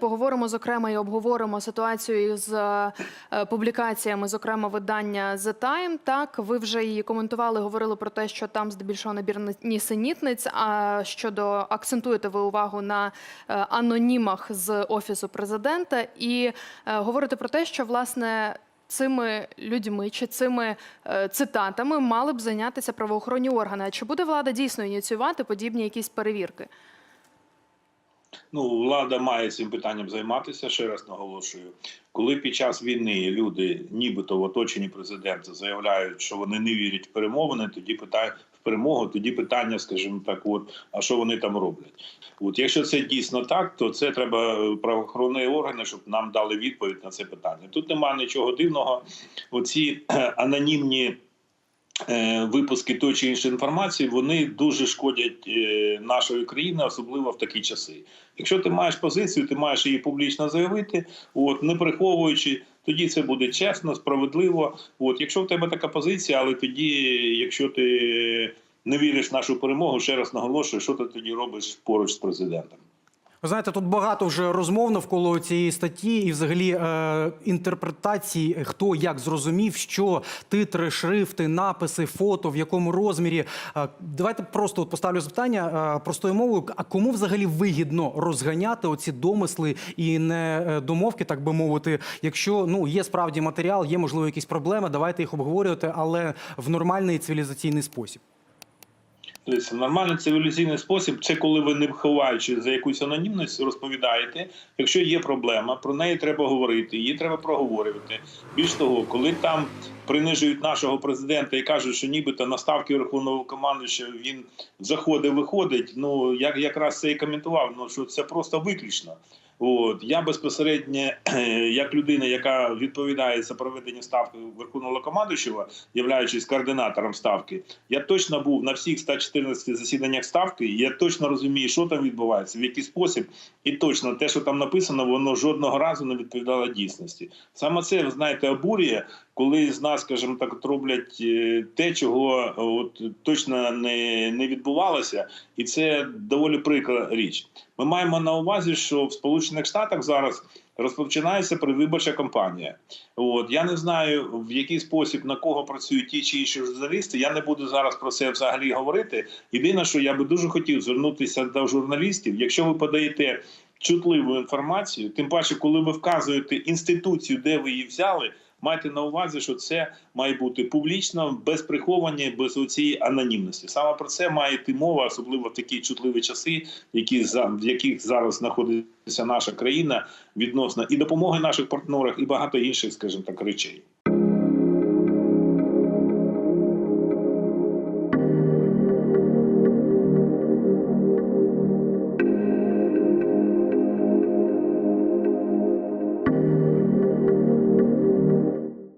Поговоримо зокрема і обговоримо ситуацію з е, публікаціями, зокрема видання The Time. Так, ви вже її коментували, говорили про те, що там здебільшого набір нісенітниць. А щодо акцентуєте ви увагу на е, анонімах з офісу президента, і е, говорите про те, що власне. Цими людьми чи цими е, цитатами мали б зайнятися правоохоронні органи. А чи буде влада дійсно ініціювати подібні якісь перевірки? Ну, влада має цим питанням займатися. Ще раз наголошую, коли під час війни люди, нібито в оточенні президента, заявляють, що вони не вірять в перемовини, тоді питають в перемогу. Тоді питання, скажімо так, от а що вони там роблять? От якщо це дійсно так, то це треба правоохоронні органи, щоб нам дали відповідь на це питання. Тут немає нічого дивного. Оці анонімні. Е, Випуски той чи іншої інформації вони дуже шкодять е, нашої країни, особливо в такі часи. Якщо ти маєш позицію, ти маєш її публічно заявити, от не приховуючи, тоді це буде чесно, справедливо. От якщо в тебе така позиція, але тоді, якщо ти не віриш в нашу перемогу, ще раз наголошую, що ти тоді робиш поруч з президентом. Ви знаєте, тут багато вже розмов навколо цієї статті і, взагалі, е, інтерпретацій, хто як зрозумів, що титри, шрифти, написи, фото, в якому розмірі. Е, давайте просто от поставлю запитання е, простою мовою. А кому взагалі вигідно розганяти оці домисли і не е, домовки, так би мовити, якщо ну є справді матеріал, є можливо якісь проблеми, давайте їх обговорювати, але в нормальний цивілізаційний спосіб. Тобто, нормальний цивілізаційний спосіб це коли ви не ховаючи за якусь анонімність, розповідаєте. Якщо є проблема, про неї треба говорити, її треба проговорювати. Більш того, коли там принижують нашого президента і кажуть, що нібито на ставки верховного командуюча він заходить, виходить. Ну як якраз це і коментував. Ну що це просто виключно. От я безпосередньо, як людина, яка відповідає за проведення ставки верховного командуючого, являючись координатором ставки, я точно був на всіх 114 засіданнях ставки. Я точно розумію, що там відбувається, в який спосіб, і точно те, що там написано, воно жодного разу не відповідало дійсності. Саме це ви знаєте, обурює, коли з нас, скажімо так, роблять е, те, чого от точно не, не відбувалося, і це доволі прикра річ. Ми маємо на увазі, що в Сполучених Штатах зараз розпочинається предвиборча кампанія. От я не знаю в який спосіб на кого працюють ті чи інші журналісти. Я не буду зараз про це взагалі говорити. Єдине, що я би дуже хотів звернутися до журналістів, якщо ви подаєте чутливу інформацію, тим паче, коли ви вказуєте інституцію, де ви її взяли. Майте на увазі, що це має бути публічно, без приховання, без оцієї анонімності. Саме про це має йти мова, особливо в такі чутливі часи, які в яких зараз знаходиться наша країна відносно і допомоги наших партнерах, і багато інших, скажімо так, речей.